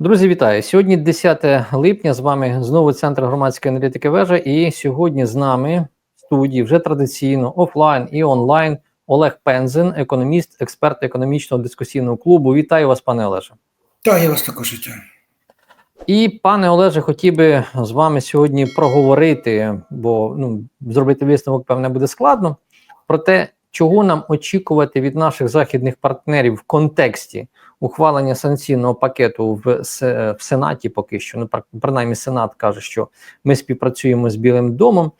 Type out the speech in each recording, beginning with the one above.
Друзі, вітаю! Сьогодні 10 липня. З вами знову центр громадської аналітики вежа. І сьогодні з нами в студії вже традиційно офлайн і онлайн Олег Пензин, економіст, експерт економічного дискусійного клубу. Вітаю вас, пане Олеже. Так, я вас також вітаю. І пане Олеже, хотів би з вами сьогодні проговорити, бо ну зробити висновок, певне, буде складно. Про те, чого нам очікувати від наших західних партнерів в контексті ухвалення санкційного пакету в, в Сенаті, поки що, ну принаймні Сенат каже, що ми співпрацюємо з Білим домом,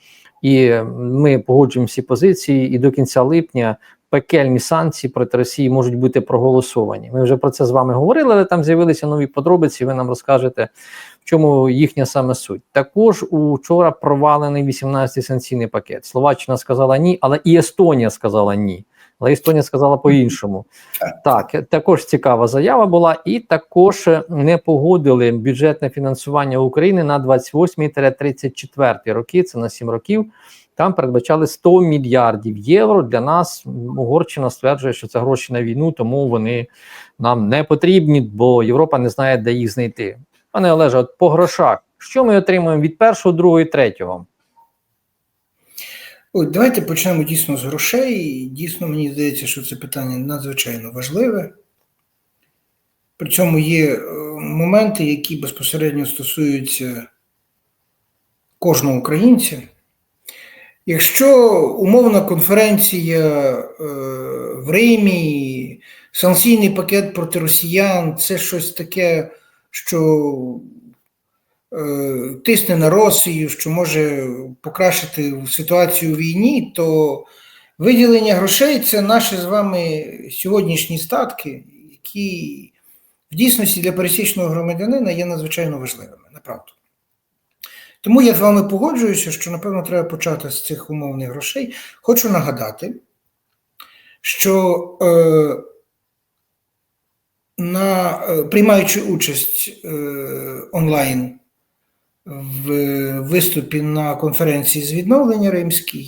і ми погоджуємо всі позиції, і до кінця липня. Пекельні санкції проти Росії можуть бути проголосовані. Ми вже про це з вами говорили, але там з'явилися нові подробиці. Ви нам розкажете, в чому їхня саме суть. Також учора провалений 18-й санкційний пакет. Словаччина сказала ні, але і Естонія сказала ні. Але Естонія сказала по-іншому. Так, також цікава заява була, і також не погодили бюджетне фінансування України на 28-34 роки. Це на 7 років. Там передбачали 100 мільярдів євро. Для нас Угорщина стверджує, що це гроші на війну, тому вони нам не потрібні, бо Європа не знає, де їх знайти. Пане Олеже, от по грошах, що ми отримуємо від першого, другого і третього? От, давайте почнемо дійсно з грошей. Дійсно, мені здається, що це питання надзвичайно важливе. При цьому є моменти, які безпосередньо стосуються кожного українця. Якщо умовна конференція е, в Римі, санкційний пакет проти росіян це щось таке, що е, тисне на Росію, що може покращити ситуацію у війні, то виділення грошей це наші з вами сьогоднішні статки, які в дійсності для пересічного громадянина є надзвичайно важливими, направду. Тому я з вами погоджуюся, що, напевно, треба почати з цих умовних грошей. Хочу нагадати, що е, на, е, приймаючи участь е, онлайн в виступі на конференції з відновлення Римській,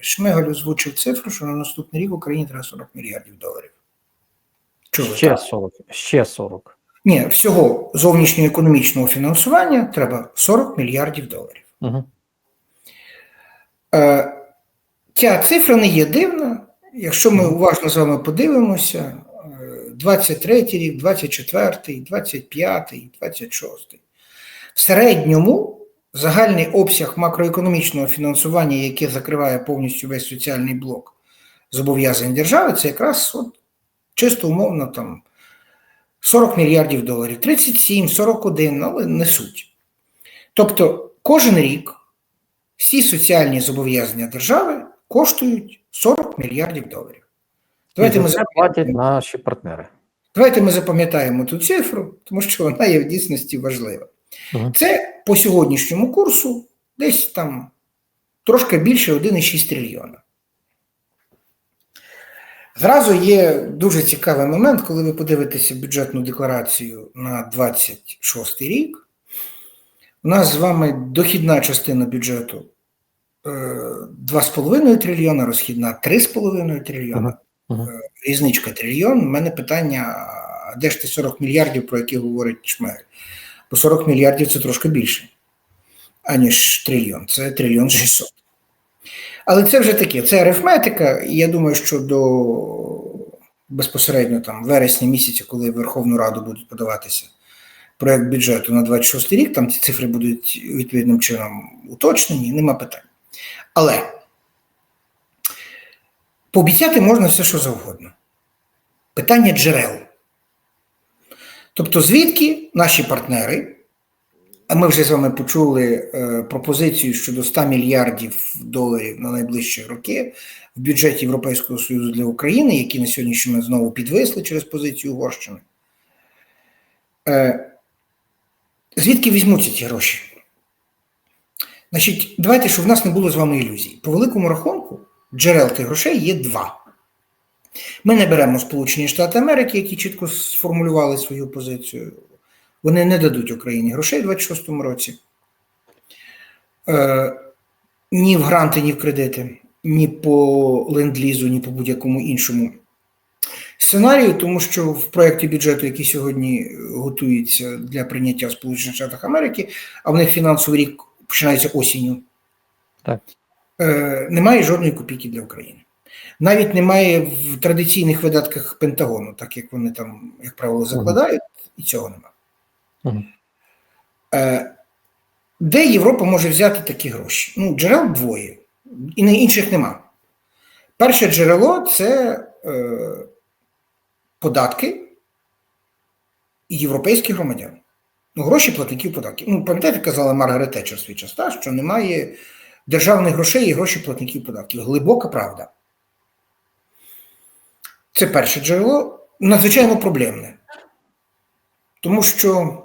Шмигаль озвучив цифру, що на наступний рік Україні треба 40 мільярдів доларів. Чули, ще так? 40. Ще 40. Ні, всього зовнішньоекономічного фінансування треба 40 мільярдів доларів. Угу. Е, Ця цифра не є дивна. Якщо ми уважно з вами подивимося, 23 рік, 24, 25, 26. В середньому загальний обсяг макроекономічного фінансування, яке закриває повністю весь соціальний блок зобов'язань держави, це якраз от, чисто умовно там. 40 мільярдів доларів, 37, 41, але не суть. Тобто кожен рік всі соціальні зобов'язання держави коштують 40 мільярдів доларів. Давайте ми платять наші партнери. Давайте ми запам'ятаємо ту цифру, тому що вона є в дійсності важлива. Угу. Це по сьогоднішньому курсу десь там трошки більше 1,6 трильйона. Зразу є дуже цікавий момент, коли ви подивитеся бюджетну декларацію на 26 рік. У нас з вами дохідна частина бюджету 2,5 трильйона, розхідна 3,5 трильйона, uh -huh. різничка трильйон. У мене питання: де ж ти 40 мільярдів, про які говорить Шмель? Бо 40 мільярдів це трошки більше, аніж трильйон. Це трильйон 600. Але це вже таке, це арифметика, і я думаю, що до безпосередньо там вересня місяця, коли Верховну Раду будуть подаватися проєкт бюджету на 26 рік, там ці цифри будуть відповідним чином уточнені, нема питань. Але пообіцяти можна все, що завгодно. Питання джерел. Тобто, звідки наші партнери. Ми вже з вами почули е, пропозицію щодо 100 мільярдів доларів на найближчі роки в бюджеті Європейського Союзу для України, які на сьогоднішній момент знову підвисли через позицію Угорщини. Е, звідки візьмуться ці гроші? Значить, давайте, щоб в нас не було з вами ілюзій. По великому рахунку, джерел тих грошей є два. Ми не беремо Сполучені Штати Америки, які чітко сформулювали свою позицію. Вони не дадуть Україні грошей у 26-му році. Е, ні в гранти, ні в кредити, ні по ленд-лізу, ні по будь-якому іншому сценарію, тому що в проєкті бюджету, який сьогодні готується для прийняття в Сполучених Штатах Америки, а в них фінансовий рік починається осінню, Так. е, немає жодної копійки для України. Навіть немає в традиційних видатках Пентагону, так як вони там, як правило, закладають, і цього немає. Мгм. Е, де Європа може взяти такі гроші? Ну, джерел двоє, і на інших нема. Перше джерело це е, податки європейських громадян. Ну, гроші платників податків. Ну, пам'ятаєте, казала Маргарет Тетчер в свій час, та, що немає державних грошей і гроші платників податків. Глибока правда. Це перше джерело надзвичайно проблемне. Тому що,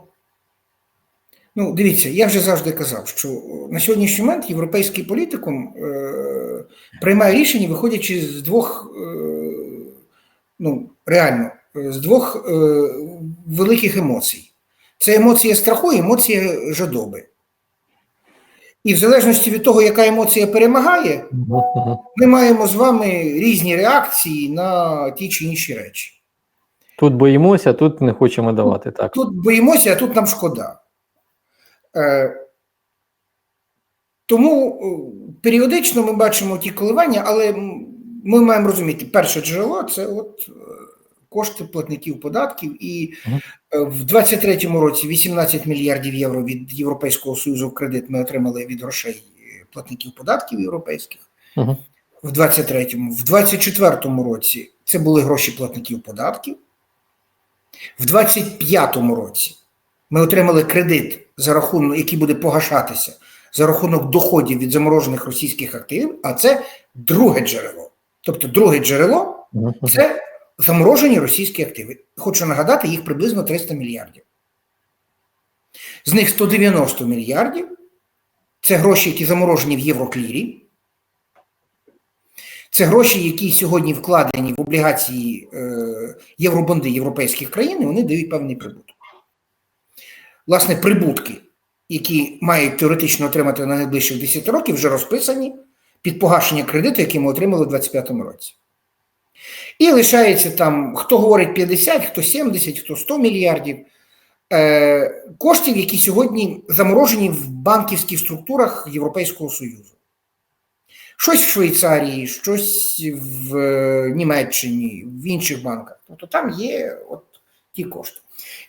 ну, дивіться, я вже завжди казав, що на сьогоднішній момент європейський політикум е, приймає рішення, виходячи з двох, е, ну, реально, з двох е, великих емоцій. Це емоція страху і емоція жадоби. І в залежності від того, яка емоція перемагає, ми маємо з вами різні реакції на ті чи інші речі. Тут боїмося, тут не хочемо давати. Так. Тут боїмося, а тут нам шкода. Е, тому е, періодично ми бачимо ті коливання, але ми маємо розуміти, перше джерело це от кошти платників податків, і е, в 23-му році 18 мільярдів євро від Європейського Союзу в кредит ми отримали від грошей е, платників податків європейських. В 23-му, в 24-му році це були гроші платників податків. В 25-му році ми отримали кредит, за рахунок, який буде погашатися за рахунок доходів від заморожених російських активів, а це друге джерело. Тобто, друге джерело це заморожені російські активи. Хочу нагадати, їх приблизно 300 мільярдів. З них 190 мільярдів це гроші, які заморожені в Євроклірі. Це гроші, які сьогодні вкладені в облігації е, євробонди європейських країн, і вони дають певний прибуток. Власне, прибутки, які мають теоретично отримати на найближчих 10 років, вже розписані під погашення кредиту, який ми отримали у 2025 році. І лишається там, хто говорить 50, хто 70, хто 100 мільярдів е, коштів, які сьогодні заморожені в банківських структурах Європейського Союзу. Щось в Швейцарії, щось в е, Німеччині, в інших банках. Тобто там є от ті кошти.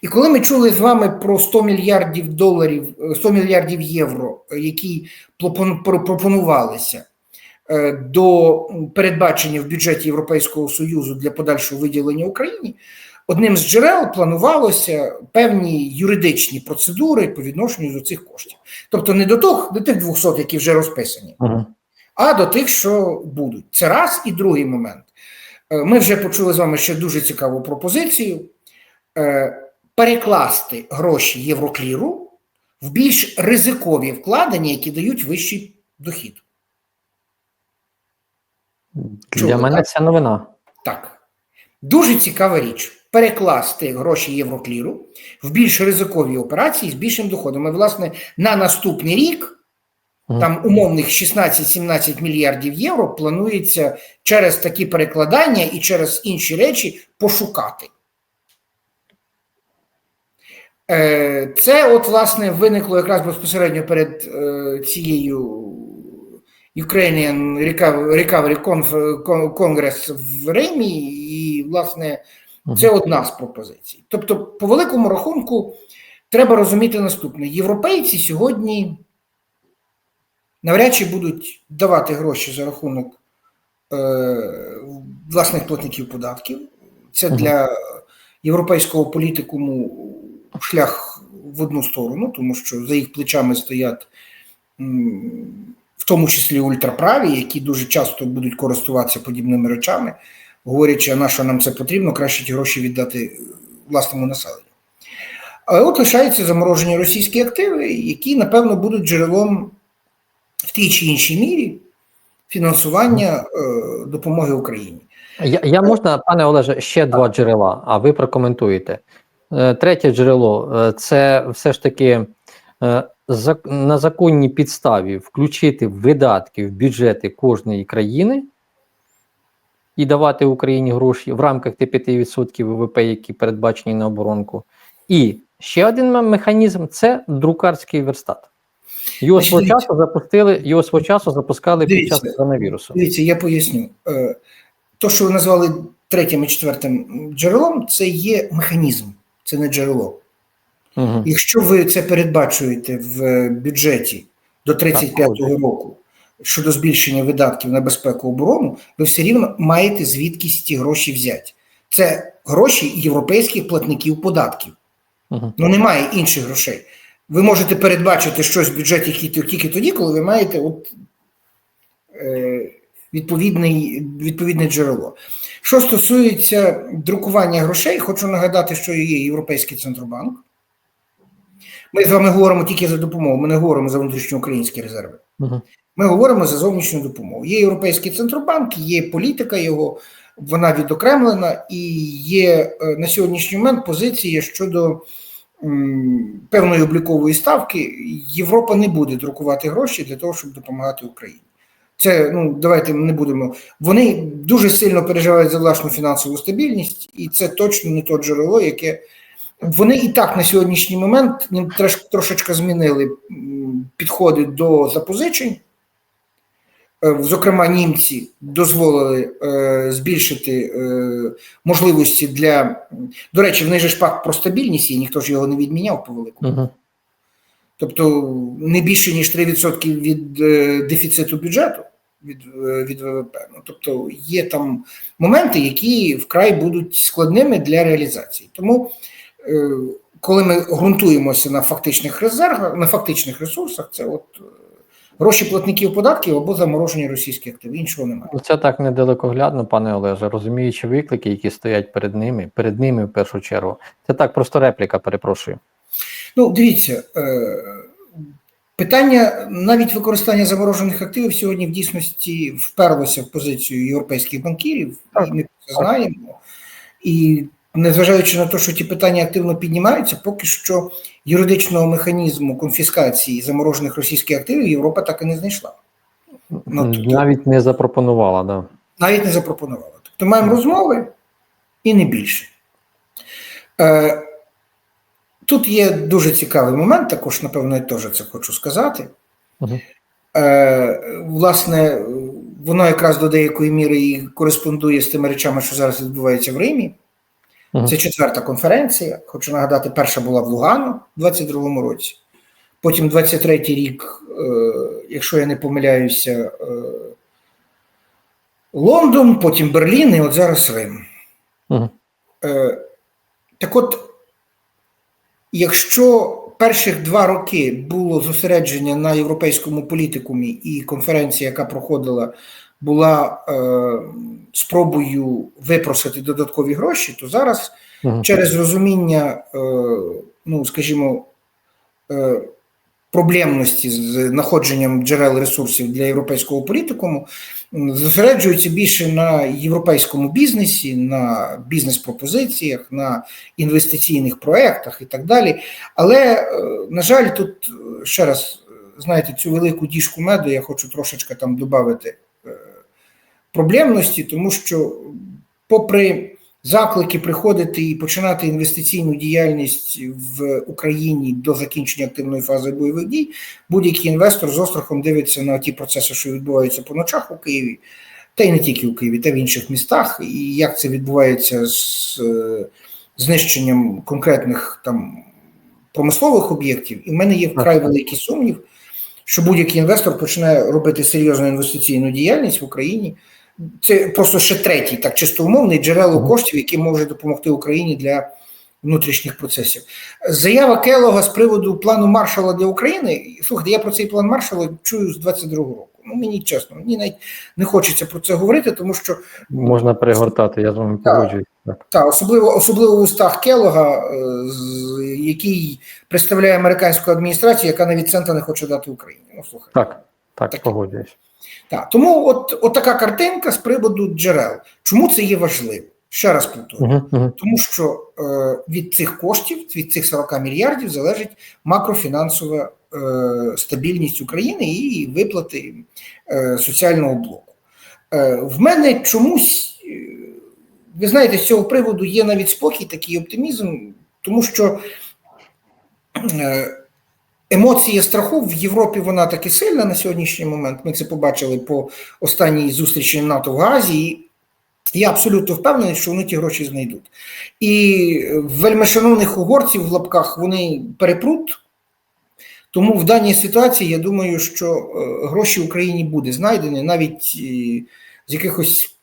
І коли ми чули з вами про 100 мільярдів доларів, е, 100 мільярдів євро, е, які пропонувалися е, до передбачення в бюджеті Європейського Союзу для подальшого виділення Україні, одним з джерел планувалося певні юридичні процедури по відношенню до цих коштів. Тобто не до тих, до тих 200, які вже розписані, Мгм. а до тих, що будуть. Це раз і другий момент. Е, Ми вже почули з вами ще дуже цікаву пропозицію е, перекласти гроші Єврокліру в більш ризикові вкладення, які дають вищий дохід. Для мене так? це новина. Так. Дуже цікава річ перекласти гроші Єврокліру в більш ризикові операції з більшим доходом. І, власне, на наступний рік Мгм. там умовних 16-17 мільярдів євро планується через такі перекладання і через інші речі пошукати. Е, Це, от, власне, виникло якраз безпосередньо перед е, цією Ukrainian Recovery Congress в Римі, і, власне, це одна з пропозицій. Тобто, по великому рахунку, треба розуміти наступне: європейці сьогодні навряд чи будуть давати гроші за рахунок е, власних платників податків. Це для європейського політикуму шлях в одну сторону, тому що за їх плечами стоять м, в тому числі ультраправі, які дуже часто будуть користуватися подібними речами, говорячи, а на що нам це потрібно, краще ті гроші віддати власному населенню. Але от лишаються заморожені російські активи, які, напевно, будуть джерелом в тій чи іншій мірі фінансування е, допомоги Україні. Я, я можна, пане Олеже, ще два джерела, а ви прокоментуєте. Е, Третє джерело е, це все ж таки е, на законній підставі включити видатки в бюджети кожної країни і давати Україні гроші в рамках тих 5% ВВП, які передбачені на оборонку. І ще один механізм це друкарський верстат. Його свого часу запустили, його свого часу запускали під час коронавірусу. Дивіться, я поясню. Е, То, що ви назвали третім і четвертим джерелом, це є механізм, це не джерело. Угу. Якщо ви це передбачуєте в бюджеті до 35-го року щодо збільшення видатків на безпеку оборону, ви все рівно маєте звідкись ті гроші взяти. Це гроші європейських платників податків. Угу. Ну немає інших грошей. Ви можете передбачити щось в бюджеті тільки- тільки тоді, коли ви маєте от, е, відповідний, відповідне джерело. Що стосується друкування грошей, хочу нагадати, що є Європейський центробанк. Ми з вами говоримо тільки за допомогу, ми не говоримо за внутрішньоукраїнські резерви. Угу. Ми говоримо за зовнішню допомогу. Є Європейський центробанк, є політика його, вона відокремлена, і є е, на сьогоднішній момент позиція щодо м, певної облікової ставки. Європа не буде друкувати гроші для того, щоб допомагати Україні. Це ну давайте не будемо. Вони дуже сильно переживають за власну фінансову стабільність, і це точно не то джерело, яке вони і так на сьогоднішній момент трош- трошечки змінили підходи до запозичень. Е, Зокрема, німці дозволили е, збільшити е, можливості для. До речі, в них же ж пакт про стабільність є, ніхто ж його не відміняв по великому. Угу. Тобто не більше ніж 3% від е, дефіциту бюджету від, е, від ВВП. Ну, тобто є там моменти, які вкрай будуть складними для реалізації. Тому, коли ми ґрунтуємося на фактичних резервах, на фактичних ресурсах, це от е, гроші платників податків або заморожені російські активи. Іншого немає. Ну, Це так недалекоглядно, пане Олеже, розуміючи виклики, які стоять перед ними, перед ними в першу чергу. Це так, просто репліка, перепрошую. Ну, дивіться, е, питання навіть використання заморожених активів сьогодні в дійсності вперлося в позицію європейських банкірів, Так. і ми це знаємо. І незважаючи на те, що ті питання активно піднімаються, поки що юридичного механізму конфіскації заморожених російських активів Європа так і не знайшла. Ну, тобто- Навіть не запропонувала, да. навіть не запропонувала. Тобто маємо розмови і не більше. Е, тут є дуже цікавий момент, також, напевно, я теж це хочу сказати. Мгм. Е, власне, воно якраз до деякої міри і кореспондує з тими речами, що зараз відбуваються в Римі. Мгм. Це четверта конференція. Хочу нагадати, перша була в Лугану у 22-му році. Потім 23-й рік, е, якщо я не помиляюся, е, Лондон, потім Берлін, і от зараз Рим. Мгм. Е, так от, якщо перших два роки було зосередження на європейському політикумі, і конференція, яка проходила, була е, спробою випросити додаткові гроші, то зараз Мгм. через розуміння, е, ну скажімо, е, проблемності з знаходженням джерел ресурсів для європейського політикуму, зосереджуються більше на європейському бізнесі, на бізнес-пропозиціях, на інвестиційних проєктах і так далі. Але, е, на жаль, тут е, ще раз, е, знаєте, цю велику діжку меду я хочу трошечки там додати проблемності, тому що, попри заклики приходити і починати інвестиційну діяльність в Україні до закінчення активної фази бойових дій, будь-який інвестор з острахом дивиться на ті процеси, що відбуваються по ночах у Києві, та й не тільки у Києві, та й в інших містах, і як це відбувається з е, знищенням конкретних там промислових об'єктів. І в мене є вкрай великий сумнів, що будь-який інвестор починає робити серйозну інвестиційну діяльність в Україні. Це просто ще третій, так чисто умовний джерело коштів, які може допомогти Україні для внутрішніх процесів. Заява Келога з приводу плану Маршала для України. Слухайте, я про цей план Маршала чую з 22-го року. Ну мені чесно, мені навіть не хочеться про це говорити, тому що Можна перегортати, я з вами Так. погоджуюсь. Так. та особливо особливо в устах Келога, е, який представляє американську адміністрацію, яка навіть цента не хоче дати Україні. Ну слухай. так, так, Так. погоджуюсь. Так, тому от, от така картинка з приводу джерел. Чому це є важливо? Ще раз повторю. Угу, угу. Тому що е, від цих коштів, від цих 40 мільярдів, залежить макрофінансова е, стабільність України і виплати е, соціального блоку. Е, в мене чомусь ви знаєте, з цього приводу є навіть спокій, такий оптимізм, тому що е, емоція страху в Європі вона таки сильна на сьогоднішній момент. Ми це побачили по останній зустрічі НАТО в Газі. І я абсолютно впевнений, що вони ті гроші знайдуть. І вельмишановних угорців в лапках вони перепруть. Тому в даній ситуації я думаю, що е, гроші Україні буде знайдені навіть е, з якихось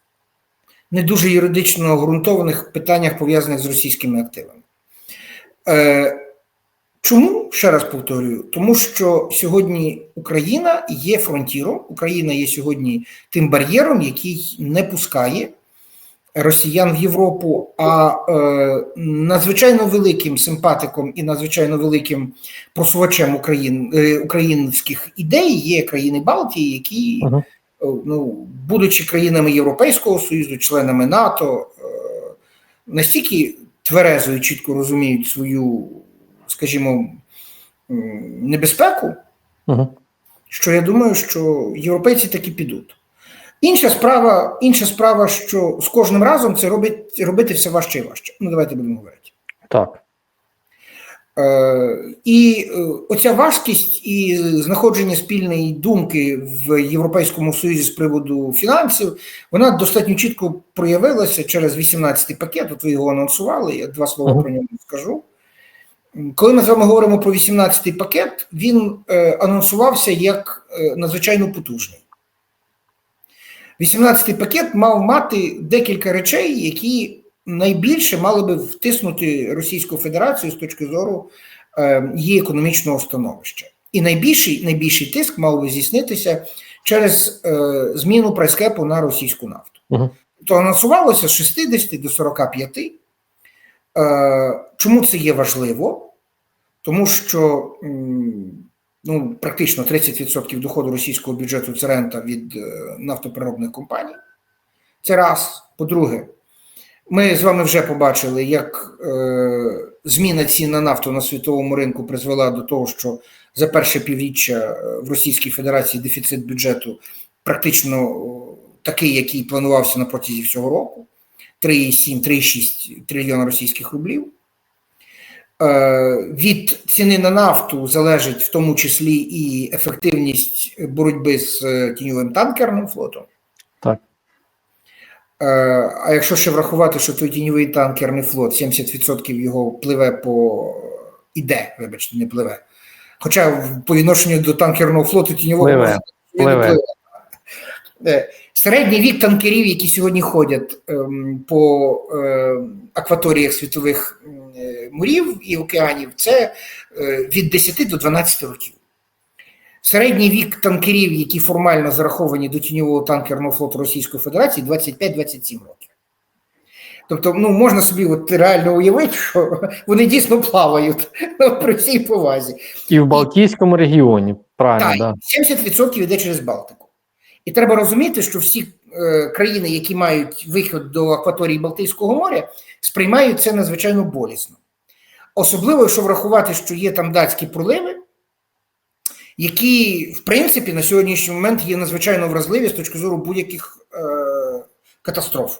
не дуже юридично ґрунтованих питаннях, пов'язаних з російськими активами. Чому ще раз повторюю? Тому що сьогодні Україна є фронтіром, Україна є сьогодні тим бар'єром, який не пускає росіян в Європу, а е, надзвичайно великим симпатиком і надзвичайно великим просувачем Україн, е, українських ідей є країни Балтії, які, Ага. е, ну, будучи країнами Європейського Союзу, членами НАТО, е, настільки тверезо і чітко розуміють свою, скажімо, небезпеку, Угу. що я думаю, що європейці таки підуть. Інша справа, інша справа, що з кожним разом це робить, робити все важче і важче. Ну, давайте будемо говорити. Так. Е, і е, оця важкість і знаходження спільної думки в Європейському Союзі з приводу фінансів, вона достатньо чітко проявилася через 18-й пакет. От ви його анонсували, я два слова Мгм. про нього скажу. Коли ми з вами говоримо про 18-й пакет, він е, анонсувався як е, надзвичайно потужний. 18-й пакет мав мати декілька речей, які найбільше мали би втиснути Російську Федерацію з точки зору е, її економічного становища. І найбільший, найбільший тиск мав би здійснитися через е, зміну прайскепу на російську нафту. Угу. То анонсувалося з 60 до 45. Е, чому це є важливо? Тому що ну, практично 30% доходу російського бюджету це рента від е, нафтопереробних компаній. Це раз. По-друге, ми з вами вже побачили, як е, зміна цін на нафту на світовому ринку призвела до того, що за перше півріччя е, в Російській Федерації дефіцит бюджету практично такий, який планувався на протязі всього року: 3,7-3,6 трильйона російських рублів. Е, від ціни на нафту залежить в тому числі і ефективність боротьби з е, тіньовим танкерним флотом. Так. Е, А якщо ще врахувати, що той тіньовий танкерний флот, 70% його пливе по іде, вибачте, не пливе. Хоча по відношенню до танкерного флоту тіньового Пливе, не пливе. пливе. Е, Середній вік танкерів, які сьогодні ходять ем, по е, акваторіях світових е, морів і океанів, це е, від 10 до 12 років. Середній вік танкерів, які формально зараховані до тіньового танкерного флоту Російської Федерації, 25-27 років. Тобто, ну можна собі от реально уявити, що вони дійсно плавають при всій повазі. І в Балтійському регіоні, правильно, Так, да. 70% йде через Балтику. І треба розуміти, що всі е, країни, які мають вихід до акваторії Балтійського моря, сприймають це надзвичайно болісно. Особливо, якщо врахувати, що є там датські проливи, які, в принципі, на сьогоднішній момент є надзвичайно вразливі з точки зору будь-яких е, катастроф.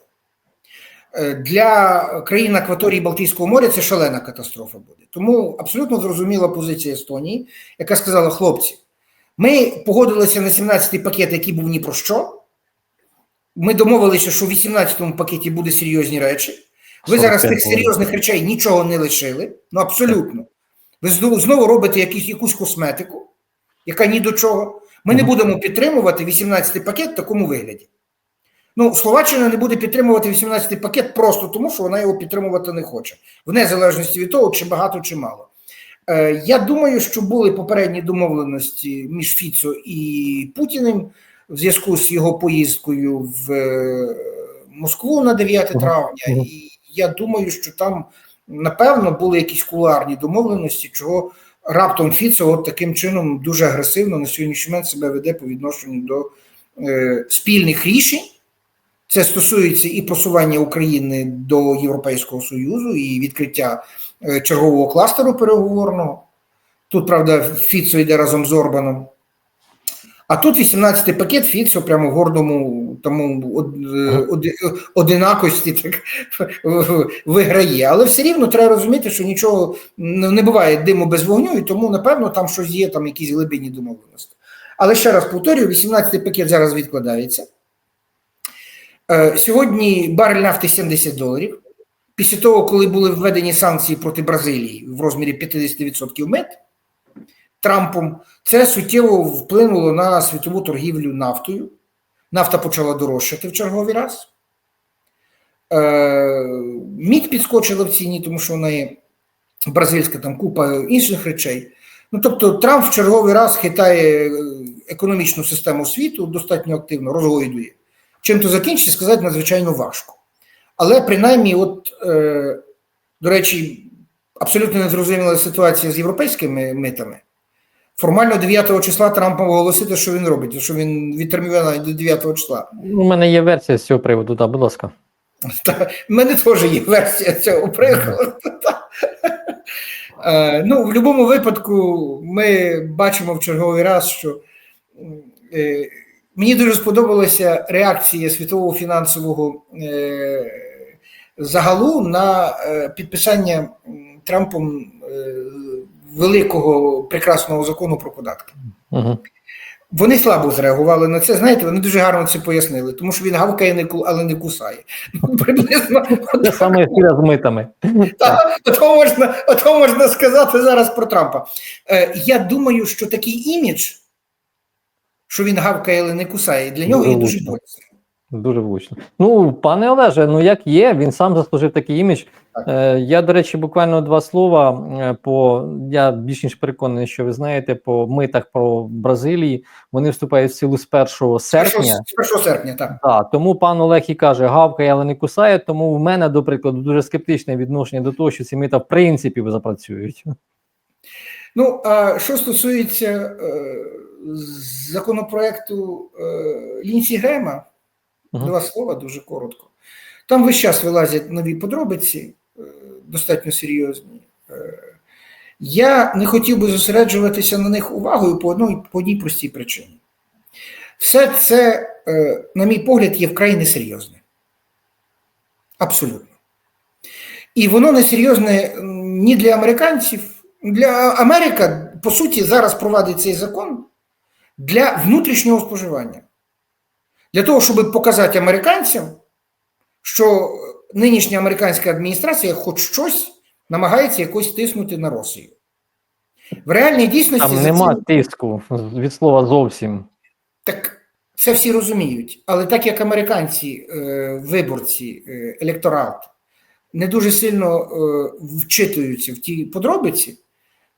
Е, Для країн акваторії Балтійського моря це шалена катастрофа буде. Тому абсолютно зрозуміла позиція Естонії, яка сказала: хлопці, ми погодилися на 17-й пакет, який був ні про що. Ми домовилися, що в 18-му пакеті буде серйозні речі. Ви зараз тих серйозних речей нічого не лишили. Ну абсолютно. Ви знову, знову робите якісь, якусь косметику, яка ні до чого. Ми не будемо підтримувати 18-й пакет в такому вигляді. Ну, Словаччина не буде підтримувати 18-й пакет просто тому, що вона його підтримувати не хоче, в незалежності від того, чи багато, чи мало. Е, я думаю, що були попередні домовленості між Фіцо і Путіним в зв'язку з його поїздкою в е, Москву на 9 травня. І я думаю, що там напевно були якісь кулуарні домовленості, чого раптом Фіцо от таким чином дуже агресивно на сьогоднішній момент себе веде по відношенню до е, спільних рішень. Це стосується і просування України до Європейського Союзу, і відкриття е, чергового кластеру переговорного. Тут, правда, Фіцо йде разом з Орбаном. А тут 18-й пакет Фіцо прямо в гордому тому од, од, одинакості так виграє. Але все рівно треба розуміти, що нічого не буває диму без вогню, і тому, напевно, там щось є, там якісь глибинні домовленості. Але ще раз повторюю: 18-й пакет зараз відкладається. Е, Сьогодні барель нафти 70 доларів. Після того, коли були введені санкції проти Бразилії в розмірі 50% мит Трампом, це суттєво вплинуло на світову торгівлю нафтою. Нафта почала дорожчати в черговий раз. Е, Мідь підскочила в ціні, тому що вона є бразильська там купа інших речей. Ну тобто, Трамп в черговий раз хитає е, економічну систему світу достатньо активно, розгойдує. Чим то закінчиться, сказати надзвичайно важко. Але принаймні, от, е, до речі, абсолютно незрозуміла ситуація з європейськими митами. Формально 9 числа Трамп мав оголосити, що він робить, що він відтермінує до 9 числа. У мене є версія з цього приводу, так, будь ласка. Та, в мене теж є версія цього приводу. Е, ну, в будь-якому випадку, ми бачимо в черговий раз, що е, мені дуже сподобалася реакція світового фінансового е, загалу на е, підписання Трампом е, великого прекрасного закону про податки. Угу. Вони слабо зреагували на це. Знаєте, вони дуже гарно це пояснили, тому що він гавкає, не але не кусає. Ну, приблизно Те саме з митами. ото можна, можна сказати зараз про Трампа. Е, я думаю, що такий імідж, що він гавкає, але не кусає, І для нього є дуже Влучно. Дуже влучно. Ну, пане Олеже, ну як є, він сам заслужив такий імідж. Так. Е, я, до речі, буквально два слова е, по я більш ніж переконаний, що ви знаєте, по митах про Бразилії вони вступають в силу з 1 З 1, серпня. з 1 серпня, так. Да, тому пан Олег і каже, гавкає, але не кусає. Тому в мене, до прикладу, дуже скептичне відношення до того, що ці мита в принципі запрацюють. Ну, а що стосується е, законопроекту е, Лінсі Грема, Мгм. два слова дуже коротко. Там весь час вилазять нові подробиці, е, достатньо серйозні. Е, Я не хотів би зосереджуватися на них увагою по одній, по одній простій причині. Все це, е, на мій погляд, є вкрай несерйозне. Абсолютно. І воно несерйозне ні для американців. Для Америка, по суті, зараз провадить цей закон для внутрішнього споживання. Для того, щоб показати американцям, що нинішня американська адміністрація хоч щось намагається якось тиснути на Росію. В реальній дійсності Там нема цим- тиску від слова зовсім. так це всі розуміють. Але так як американці, е, виборці, е, електорат не дуже сильно е, вчитуються в ті подробиці,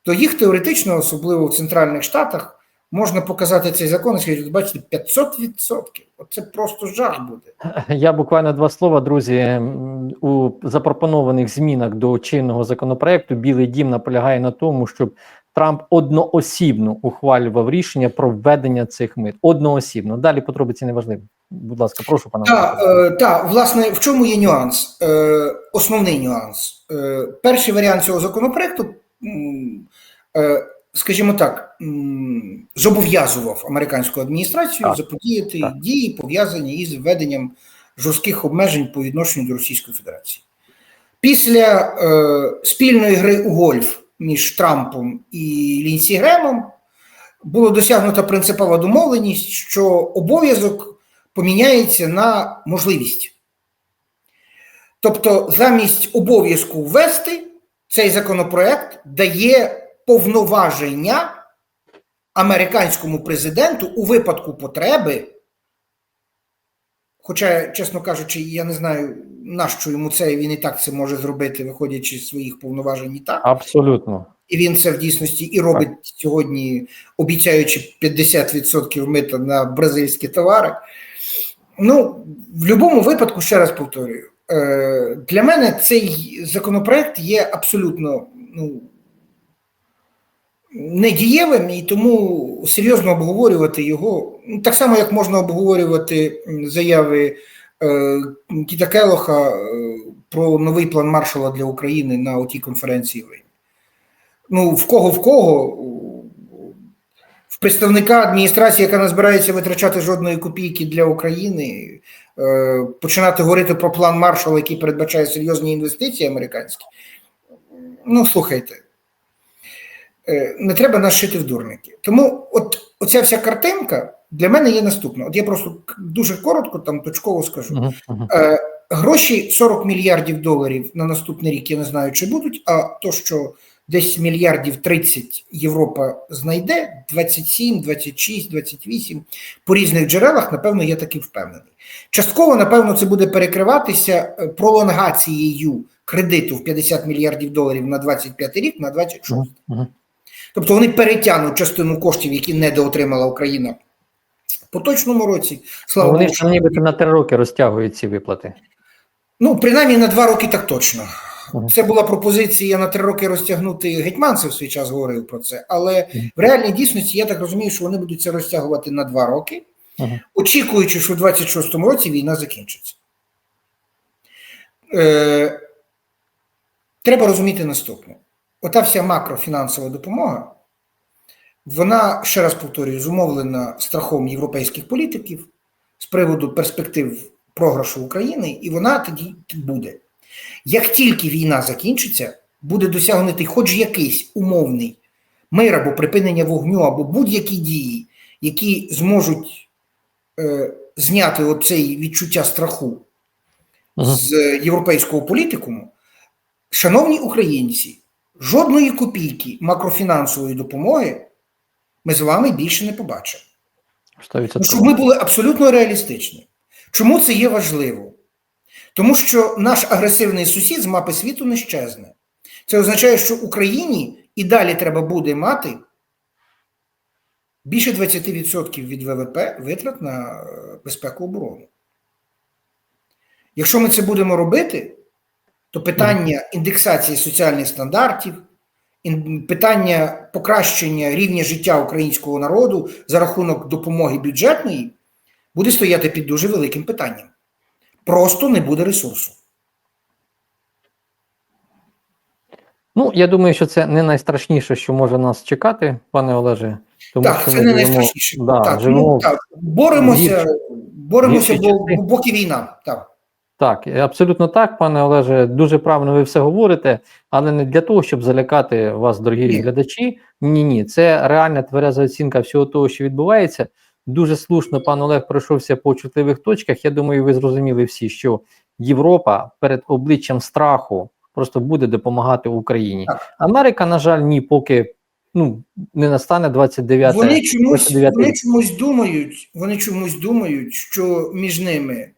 то їх теоретично, особливо в центральних штатах, можна показати цей закон і сказати, бачите, 500%. Оце просто жах буде. Я буквально два слова, друзі. У запропонованих змінах до чинного законопроекту Білий Дім наполягає на тому, щоб Трамп одноосібно ухвалював рішення про введення цих мит. Одноосібно. Далі подробиці не важливі. Будь ласка, прошу пане. Так, е, та, власне, в чому є нюанс? Е, основний нюанс. Е, перший варіант цього законопроекту, е, скажімо так, зобов'язував американську адміністрацію Так, заподіяти так. дії, пов'язані із введенням жорстких обмежень по відношенню до Російської Федерації. Після е, спільної гри у гольф між Трампом і Лінсі Гремом було досягнута принципова домовленість, що обов'язок поміняється на можливість. Тобто, замість обов'язку ввести цей законопроект дає повноваження американському президенту у випадку потреби. Хоча, чесно кажучи, я не знаю, нащо йому це, він і так це може зробити, виходячи з своїх повноважень і так. Абсолютно. І він це в дійсності і робить сьогодні, обіцяючи 50% мита на бразильські товари. Ну, в будь-якому випадку, ще раз повторюю, е, для мене цей законопроект є абсолютно ну, недієвим, і тому серйозно обговорювати його, ну, так само, як можна обговорювати заяви е, Кіта Келоха е, про новий план Маршала для України на отій конференції. Ну, в кого в кого, в представника адміністрації, яка не збирається витрачати жодної копійки для України, е, починати говорити про план Маршалла, який передбачає серйозні інвестиції американські. Ну, слухайте, не треба нас шити в дурники. Тому от оця вся картинка для мене є наступна. От я просто дуже коротко, там точково скажу. Е, Гроші 40 мільярдів доларів на наступний рік, я не знаю, чи будуть, а то, що десь мільярдів 30 Європа знайде, 27, 26, 28, по різних джерелах, напевно, я таки впевнений. Частково, напевно, це буде перекриватися е, пролонгацією кредиту в 50 мільярдів доларів на 25 рік, на 26. Мгм, мгм. Тобто вони перетягнуть частину коштів, які недоотримала Україна в поточному році. Слава Вони Богу, ж нібито на три роки розтягують ці виплати. Ну, принаймні на два роки так точно. Це була пропозиція на три роки розтягнути Гетьманцев в свій час говорив про це. Але в реальній дійсності я так розумію, що вони будуть це розтягувати на два роки, очікуючи, що в 26-му році війна закінчиться. Е, треба розуміти наступне: ота вся макрофінансова допомога, вона, ще раз повторюю, зумовлена страхом європейських політиків з приводу перспектив програшу України, і вона тоді буде. Як тільки війна закінчиться, буде досягнутий хоч якийсь умовний мир або припинення вогню, або будь-які дії, які зможуть е, зняти оцей відчуття страху Мгм. з європейського політикуму, шановні українці, жодної копійки макрофінансової допомоги ми з вами більше не побачимо. Ну, щоб ми були абсолютно реалістичні. Чому це є важливо? Тому що наш агресивний сусід з мапи світу не щезне. Це означає, що Україні і далі треба буде мати більше 20% від ВВП витрат на е, безпеку оборону. Якщо ми це будемо робити, то питання індексації соціальних стандартів, питання покращення рівня життя українського народу за рахунок допомоги бюджетної буде стояти під дуже великим питанням. Просто не буде ресурсу. Ну, я думаю, що це не найстрашніше, що може нас чекати, пане Олеже. Тому так, що це не живемо- найстрашніше. Да, так, живемо ну, так, боремося, боремося, бо, поки війна. Так. Так, абсолютно так, пане Олеже. Дуже правильно ви все говорите, але не для того, щоб залякати вас, дорогі Ні. глядачі. Ні, ні, це реальна твереза оцінка всього того, що відбувається. Дуже слушно пан Олег пройшовся по чутливих точках. Я думаю, ви зрозуміли всі, що Європа перед обличчям страху просто буде допомагати Україні. Так. Америка, на жаль, ні, поки ну не настане 29 Вони чомусь, 29 вони чомусь думають, вони чомусь думають, що між ними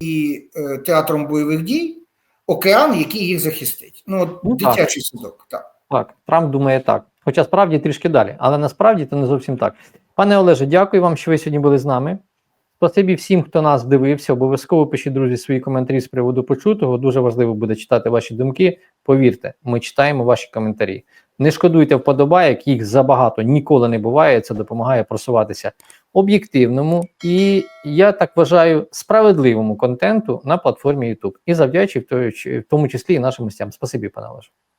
і е, театром бойових дій океан, який їх захистить. Ну, от Ну, так. дитячий садок. Так. Так, Трамп думає так. Хоча справді трішки далі, але насправді це не зовсім так. Пане Олеже, дякую вам, що ви сьогодні були з нами. Спасибі всім, хто нас дивився. Обов'язково пишіть, друзі, свої коментарі з приводу почутого. Дуже важливо буде читати ваші думки. Повірте, ми читаємо ваші коментарі. Не шкодуйте вподобайок, їх забагато ніколи не буває. Це допомагає просуватися об'єктивному і я так вважаю справедливому контенту на платформі YouTube. І завдячую в тому числі і нашим гостям. Спасибі, пане Олеже.